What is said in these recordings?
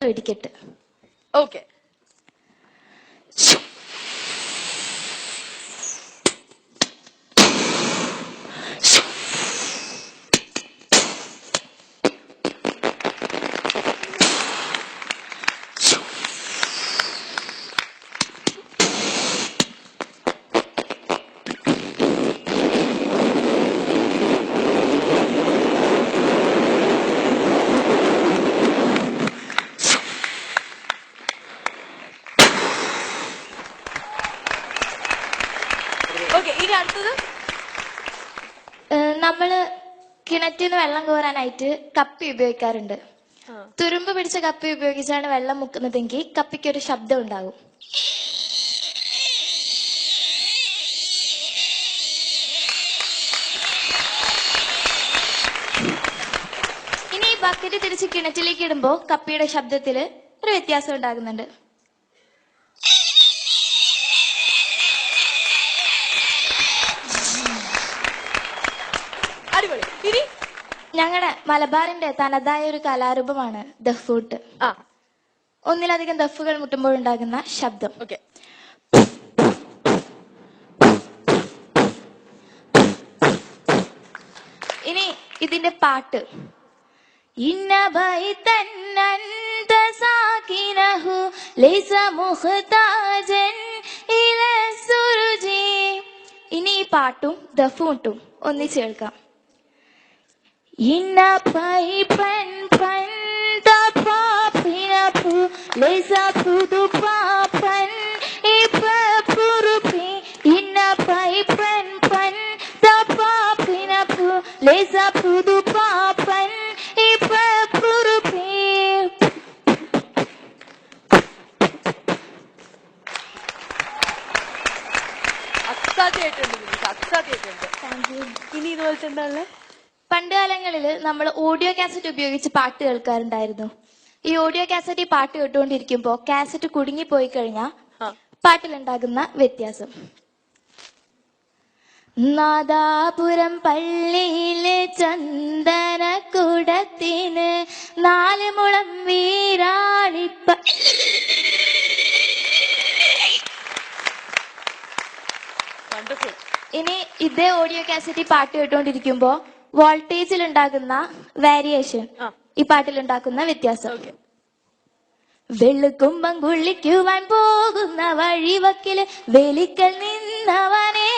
വെടിക്കെട്ട് okay okay ഇനി അടുത്തത്. നമ്മൾ കിണറ്റിൽ നിന്ന് വെള്ളം കോരാനായിട്ട് കപ്പി ഉപയോഗിക്കാറുണ്ട്. തുരുമ്പ് പിടിച്ച കപ്പി ഉപയോഗിച്ചാണ് വെള്ളം മുക്കുന്നതെങ്കിൽ കപ്പിക്ക് ഒരു ശബ്ദം ഉണ്ടാകും. ഇനി ഈ ബക്കറ്റ് തിരിച്ച് കിണറ്റിലേക്ക് ഇടുമ്പോൾ കപ്പിയുടെ ശബ്ദത്തിൽ ഒരു വ്യത്യാസം ഉണ്ടാകുന്നുണ്ട്. അടിപൊളി. ഇനി? ഞങ്ങളുടെ മലബാറിന്റെ തനതായ ഒരു കലാരൂപമാണ് ദഫൂട്ട് ആ. ഒന്നിലധികം ദഫുകൾ മുട്ടുമ്പോഴുണ്ടാകുന്ന ശബ്ദം. ഓക്കെ. ഇനി ഇതിന്റെ പാട്ട്. ഇന്ന സാകിനഹു ലൈസ മുഹ്താജൻ ഇല സുരുജി. ഇനി ഈ പാട്ടും ദഫുട്ടും ഒന്നിച്ച് കേൾക്കാം. Inapai pren pren da pra pina pu leza pu du pra pren i pra puru pi inapai pren pren da pra pina pu leza pu du pra pren i pra puru pi అక్కా కేటండి అక్కా కేటండి ఇది ఇది వల్చండాలే പണ്ട് കാലങ്ങളിൽ നമ്മൾ audio cassette ഉപയോഗിച്ച് പാട്ട് കേൾക്കാറുണ്ടായിരുന്നു. ഈ ഓഡിയോ കാസറ്റ് ഈ പാട്ട് കേട്ടുകൊണ്ടിരിക്കുമ്പോൾ കാസറ്റ് കുടുങ്ങി പോയി കഴിഞ്ഞ പാട്ടിലുണ്ടാകുന്ന വ്യത്യാസം. നാദാപുരം പള്ളിയിലെ ചന്ദന കുടത്തിന് നാല് മുളം വീരാളിപ്പ ഇനി ഇതേ ഓഡിയോ കാസറ്റ് പാട്ട് കേട്ടുകൊണ്ടിരിക്കുമ്പോൾ വോൾട്ടേജിൽ ഉണ്ടാകുന്ന വേരിയേഷൻ ഈ പാട്ടിൽ ഉണ്ടാക്കുന്ന വ്യത്യാസം വെളുക്കുമ്പം കുള്ളിക്കുവാൻ പോകുന്ന വഴിവക്കിൽ വെലിക്കൽ നിന്നവനെ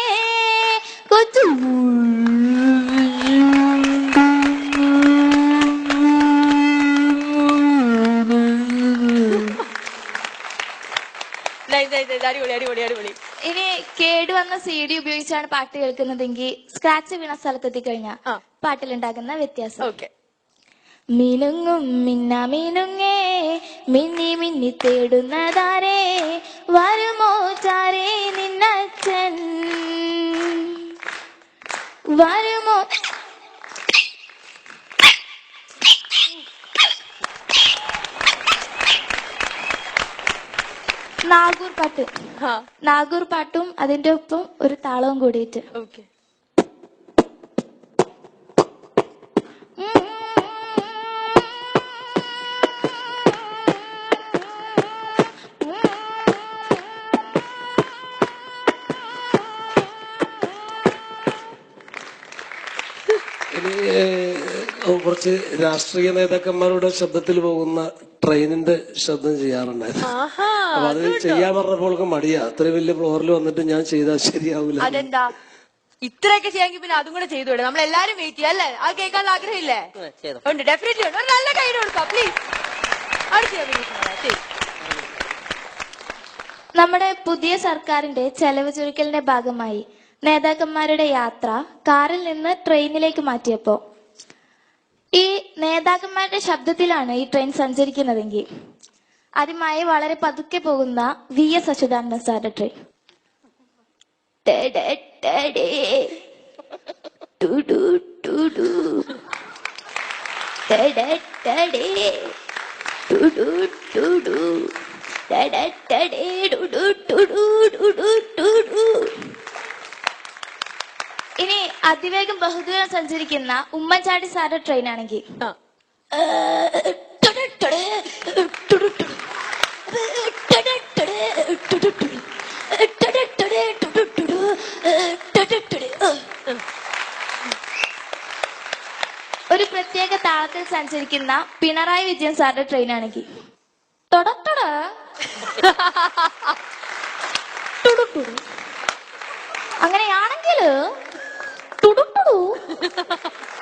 കൊച്ചു അടിപൊളി അടിപൊളി അടിപൊളി. ഇനി കേടുവന്ന സി ഡി ഉപയോഗിച്ചാണ് പാട്ട് കേൾക്കുന്നതെങ്കിൽ സ്ക്രാച്ച് വീണ സ്ഥലത്തെത്തി കഴിഞ്ഞാൽ. പാട്ടിലുണ്ടാകുന്ന വ്യത്യാസം. ഓക്കെ. മിനുങ്ങും മിന്ന മിനുങ്ങേ മിന്നി മിന്നി തേടുന്നതാരേ വരുമോ ചാരേ നിന്നച്ഛൻ? വരുമോ നാഗൂർ പാട്ട്. നാഗൂർ പാട്ടും അതിന്റെ ഒപ്പം ഒരു താളവും കൂടിയിട്ട്. ഓക്കെ. കുറച്ച് രാഷ്ട്രീയ നേതാക്കന്മാരുടെ ശബ്ദത്തിൽ പോകുന്ന ട്രെയിനിന്റെ ശബ്ദം ചെയ്യാറുണ്ടായിരുന്നു. ആഹാ അപ്പൊ അത് ചെയ്യാൻ പറഞ്ഞപ്പോൾ മടിയാ. അത്ര വലിയ ഫ്ലോറിൽ വന്നിട്ട് ഞാൻ ചെയ്താൽ ശരിയാവില്ല അതെന്താ? ഇത്രയൊക്കെ ചെയ്യാമെങ്കിൽ പിന്നെ അതും കൂടെ ചെയ്തുവിടെ നമ്മൾ എല്ലാരും വെയിറ്റ് ചെയ്യാം അല്ലേ? അത് കേൾക്കാൻ ആഗ്രഹമില്ലേ? ഉണ്ട് ഡെഫിനറ്റ്ലി ഉണ്ട്. ഒരു നല്ല കൈ കൊടുക്കാം പ്ലീസ് നമ്മുടെ പുതിയ സർക്കാരിന്റെ ചെലവ് ചുരുക്കലിന്റെ ഭാഗമായി നേതാക്കന്മാരുടെ യാത്ര കാറിൽ നിന്ന് ട്രെയിനിലേക്ക് മാറ്റിയപ്പോ ഈ നേതാക്കന്മാരുടെ ശബ്ദത്തിലാണ് ഈ ട്രെയിൻ സഞ്ചരിക്കുന്നതെങ്കിൽ. ആദ്യമായി വളരെ പതുക്കെ പോകുന്ന വി എസ് അച്യുതാനന്ദ സാറിന്റെ ട്രെയിൻ. ടു ടു ടുഡു ടുഡു. അതിവേഗം ബഹുദൂരം സഞ്ചരിക്കുന്ന ഉമ്മൻചാണ്ടി സാറിന്റെ ട്രെയിൻ ആണെങ്കിൽ. ഒരു പ്രത്യേക താളത്തിൽ സഞ്ചരിക്കുന്ന പിണറായി വിജയൻ സാറിന്റെ ട്രെയിൻ ആണെങ്കിൽ ടുടു ടുടു. അങ്ങനെയാണെങ്കിൽ ടുടുട്ടുടു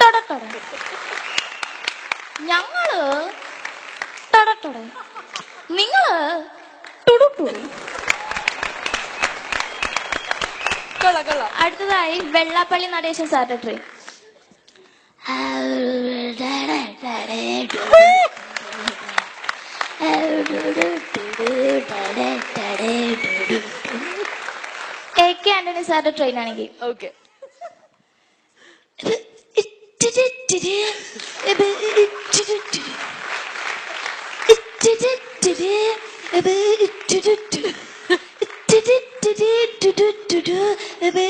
ടടട്ടട ഞങ്ങൾ ടടട്ടട നിങ്ങൾ അടുത്തതായി വെള്ളാപ്പള്ളി നടേശൻ സാറിന്റെ ട്രെയിൻ എ കെ ആന്റണി സാറിന്റെ ട്രെയിൻ ആണെങ്കിൽ okay didi ebe didi didi didi didi ebe didi didi didi didi didi didi ebe